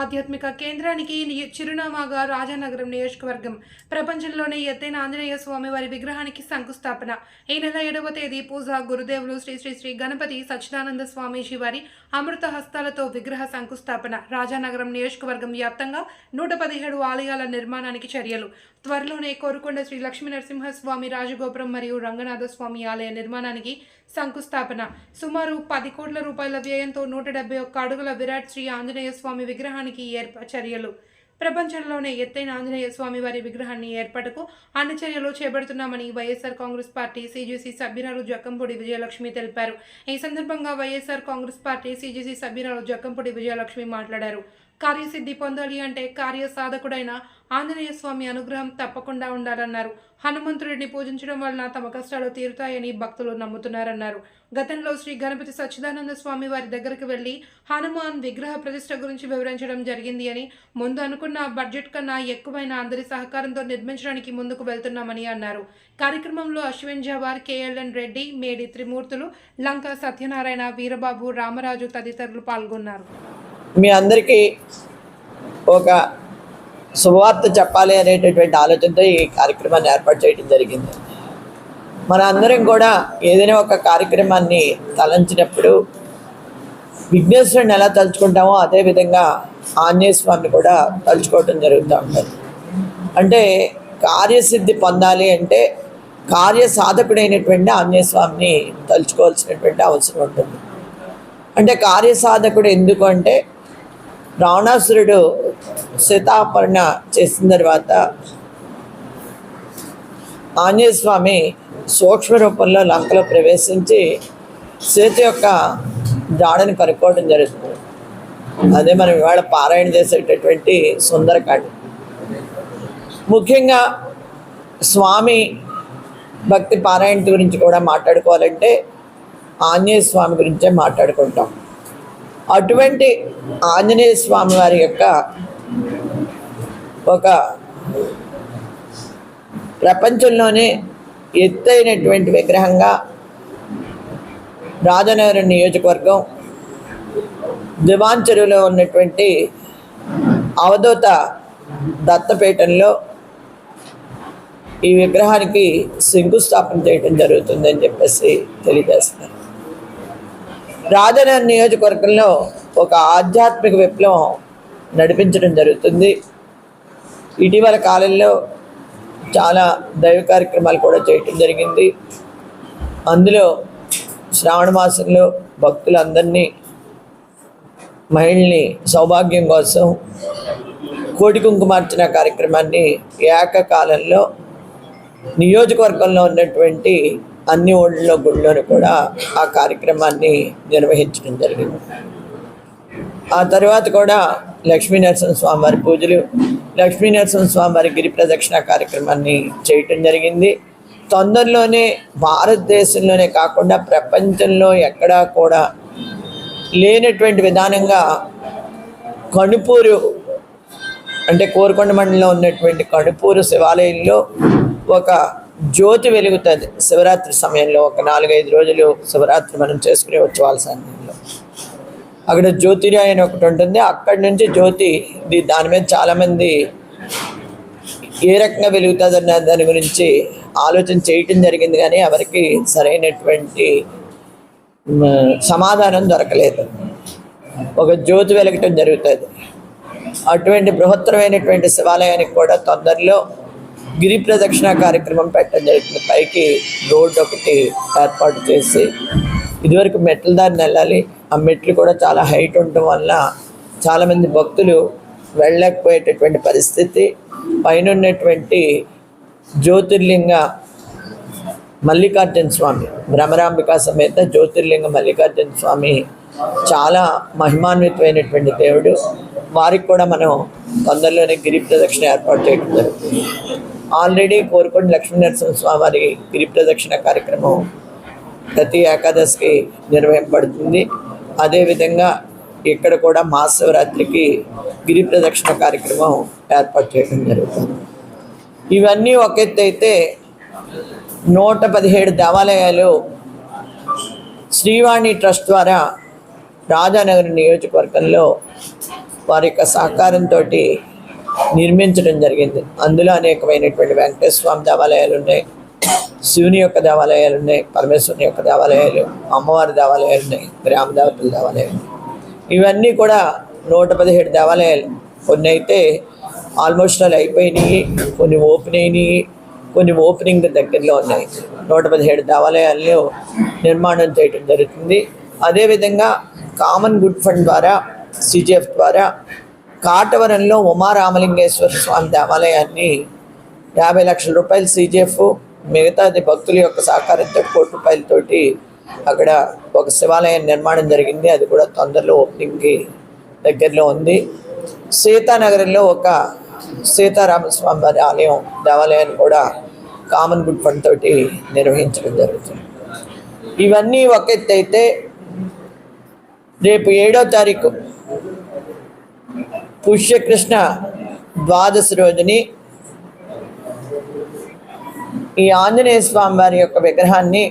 ఆధ్యాత్మిక కేంద్రానికి చిరునామాగా రాజానగరం నియోజకవర్గం. ప్రపంచంలోనే ఎత్తైన ఆంజనేయ స్వామి వారి విగ్రహానికి శంకుస్థాపన. ఈ నెల ఏడవ తేదీ పూజ గురుదేవులు శ్రీ శ్రీ శ్రీ గణపతి సచ్చిదానంద స్వామీజీ వారి అమృత హస్తాలతో విగ్రహ శంకుస్థాపన. రాజానగరం నియోజకవర్గం వ్యాప్తంగా నూట పదిహేడు ఆలయాల నిర్మాణానికి చర్యలు. త్వరలోనే కోరుకొండ శ్రీ లక్ష్మీ నరసింహస్వామి రాజగోపురం మరియు రంగనాథ స్వామి ఆలయ నిర్మాణానికి శంకుస్థాపన. సుమారు పది కోట్ల రూపాయల వ్యయంతో నూట డెబ్బై ఒక్క అడుగుల విరాట్ శ్రీ ఆంజనేయ స్వామి విగ్రహానికి ఏర్ప చర్యలు. ప్రపంచంలోనే ఎత్తైన ఆంజనేయ స్వామి వారి విగ్రహాన్ని ఏర్పాటుకు అన్ని చర్యలు చేపడుతున్నామని వైఎస్ఆర్ కాంగ్రెస్ పార్టీ సీజీసీ సభ్యురాలు జక్కంపూడి విజయలక్ష్మి తెలిపారు. ఈ సందర్భంగా వైఎస్ఆర్ కాంగ్రెస్ పార్టీ సీజీసీ సభ్యురాలు జక్కంపూడి విజయలక్ష్మి మాట్లాడారు. కార్యసిద్ధి పొందాలి అంటే కార్య సాధకుడైన ఆంజనేయ స్వామి అనుగ్రహం తప్పకుండా ఉండాలన్నారు. హనుమంతుడిని పూజించడం వలన తమ కష్టాలు తీరుతాయని భక్తులు నమ్ముతున్నారన్నారు. గతంలో శ్రీ గణపతి సచ్చిదానంద స్వామి వారి దగ్గరకు వెళ్ళి హనుమాన్ విగ్రహ ప్రతిష్ట గురించి వివరించడం జరిగింది అని ముందు అనుకున్న బడ్జెట్ కన్నా ఎక్కువైన అందరి సహకారంతో నిర్మించడానికి ముందుకు వెళ్తున్నామని అన్నారు. కార్యక్రమంలో అశ్విన్ జవార్ కేఎల్ఎన్ రెడ్డి మేడి త్రిమూర్తులు లంక సత్యనారాయణ వీరబాబు రామరాజు తదితరులు పాల్గొన్నారు. మీ అందరికీ ఒక శుభవార్త చెప్పాలి అనేటటువంటి ఆలోచనతో ఈ కార్యక్రమాన్ని ఏర్పాటు చేయడం జరిగింది. మన అందరం కూడా ఏదైనా ఒక కార్యక్రమాన్ని తలంచినప్పుడు విఘ్నేశ్వరుని ఎలా తలుచుకుంటామో అదేవిధంగా ఆంజనేయ స్వామిని కూడా తలుచుకోవటం జరుగుతూ ఉంటుంది. అంటే కార్యసిద్ధి పొందాలి అంటే కార్య సాధకుడైనటువంటి ఆంజనేయ స్వామిని తలుచుకోవాల్సినటువంటి అవసరం ఉంటుంది. అంటే కార్యసాధకుడు ఎందుకు అంటే రావణాసురుడు సీతాపరణ చేసిన తర్వాత ఆంజనేయ స్వామి సూక్ష్మ రూపంలో లంకలో ప్రవేశించి సీత యొక్క జాడని కనుక్కోవడం జరుగుతుంది. అదే మనం ఇవాళ పారాయణ చేసేటటువంటి సుందరకాండ. ముఖ్యంగా స్వామి భక్తి పారాయణ గురించి కూడా మాట్లాడుకోవాలంటే ఆంజనేయ స్వామి గురించే మాట్లాడుకుంటాం. అటువంటి ఆంజనేయ స్వామి వారి యొక్క ఒక ప్రపంచంలోనే ఎత్తైనటువంటి విగ్రహంగా రాజనగరం నియోజకవర్గం దివాంచెరులో ఉన్నటువంటి అవధూత దత్తపీఠంలో ఈ విగ్రహానికి శంకుస్థాపన చేయడం జరుగుతుందని చెప్పేసి తెలియజేస్తున్నారు. రాజనగర్ నియోజకవర్గంలో ఒక ఆధ్యాత్మిక విప్లవం నడిపించడం జరుగుతుంది. ఇటీవల కాలంలో చాలా దైవ కార్యక్రమాలు కూడా చేయటం జరిగింది. అందులో శ్రావణ మాసంలో భక్తులందరినీ మహిళని సౌభాగ్యం కోసం కోటి కుంకుమార్చన కార్యక్రమాన్ని ఏకకాలంలో నియోజకవర్గంలో ఉన్నటువంటి అన్ని ఊళ్ళలో గుళ్ళోను కూడా ఆ కార్యక్రమాన్ని నిర్వహించడం జరిగింది. ఆ తర్వాత కూడా లక్ష్మీ నరసింహస్వామి వారి పూజలు లక్ష్మీ నరసింహస్వామి వారి గిరి ప్రదక్షిణ కార్యక్రమాన్ని చేయటం జరిగింది. తొందరలోనే భారతదేశంలోనే కాకుండా ప్రపంచంలో ఎక్కడా కూడా లేనటువంటి విధానంగా కణుపూరు అంటే కోరుకొండ మండలంలో ఉన్నటువంటి కణుపూరు శివాలయంలో ఒక జ్యోతి వెలుగుతుంది. శివరాత్రి సమయంలో ఒక నాలుగైదు రోజులు శివరాత్రి మనం చేసుకునే ఉత్సవాల సమయంలో. అక్కడ జ్యోతిరి అని ఒకటి ఉంటుంది. అక్కడి నుంచి జ్యోతి ఇది దాని మీద చాలామంది ఏ రకంగా వెలుగుతుంది అన్న దాని గురించి ఆలోచన చేయటం జరిగింది కానీ ఎవరికి సరైనటువంటి సమాధానం దొరకలేదు. ఒక జ్యోతి వెలగటం జరుగుతుంది. అటువంటి బృహత్తరమైనటువంటి శివాలయానికి కూడా తొందరలో గిరి ప్రదక్షిణ కార్యక్రమం పెట్టడం జరుగుతుంది పైకి రోడ్డు ఒకటి ఏర్పాటు చేసి ఇదివరకు మెట్ల దారిని వెళ్ళాలి. ఆ మెట్లు కూడా చాలా హైట్ ఉండటం వల్ల చాలామంది భక్తులు వెళ్ళలేకపోయేటటువంటి పరిస్థితి. పైన ఉన్నటువంటి జ్యోతిర్లింగ మల్లికార్జున స్వామి భ్రమరాంబిక సమేత జ్యోతిర్లింగ మల్లికార్జున స్వామి చాలా మహిమాన్వితమైనటువంటి దేవుడు. వారికి కూడా మనం తొందరలోనే గిరి ప్రదక్షిణ ఏర్పాటు చేయడం జరుగుతుంది. ఆల్రెడీ కోరుకొని లక్ష్మీ నరసింహ స్వామి వారి గిరి ప్రదక్షిణ కార్యక్రమం ప్రతి ఏకాదశికి నిర్వహింపబడుతుంది. అదేవిధంగా ఇక్కడ కూడా మహాశివరాత్రికి గిరి ప్రదక్షిణ కార్యక్రమం ఏర్పాటు చేయడం జరుగుతుంది. ఇవన్నీ ఒక ఎత్తు అయితే నూట పదిహేడు దేవాలయాలు శ్రీవాణి ట్రస్ట్ ద్వారా రాజానగర్ నియోజకవర్గంలో వారి యొక్క సహకారంతో నిర్మించడం జరిగింది. అందులో అనేకమైనటువంటి వెంకటేశ్వర స్వామి దేవాలయాలు ఉన్నాయి శివుని యొక్క దేవాలయాలు ఉన్నాయి పరమేశ్వరుని యొక్క దేవాలయాలు అమ్మవారి దేవాలయాలు ఉన్నాయి గ్రామ దేవతల దేవాలయాలు. ఇవన్నీ కూడా నూట పదిహేడు దేవాలయాలు. కొన్ని అయితే ఆల్మోస్ట్ అలా అయిపోయినాయి కొన్ని ఓపెన్ అయినాయి కొన్ని ఓపెనింగ్ దగ్గరలో ఉన్నాయి. నూట పదిహేడు దేవాలయాల్లో నిర్మాణం చేయడం జరుగుతుంది. అదేవిధంగా కామన్ గుడ్ ఫండ్ ద్వారా సిజిఎఫ్ ద్వారా కాటవరంలో ఉమారామలింగేశ్వర స్వామి దేవాలయాన్ని యాభై లక్షల రూపాయలు సీజీఎఫ్ మిగతాది భక్తుల యొక్క సహకారంతో కోటి రూపాయలతోటి అక్కడ ఒక శివాలయం నిర్మాణం జరిగింది. అది కూడా తొందరలో ఓపెనింగ్కి దగ్గరలో ఉంది. సీతానగరంలో ఒక సీతారామస్వామి వారి ఆలయం దేవాలయాన్ని కూడా కామన్ గుడ్ ఫండ్ తోటి నిర్వహించడం జరుగుతుంది. ఇవన్నీ ఒక ఎత్తు అయితే రేపు ఏడో తారీఖు పుష్యకృష్ణ ద్వాదశి రోజుని ఈ ఆంజనేయ స్వామి వారి యొక్క విగ్రహాన్ని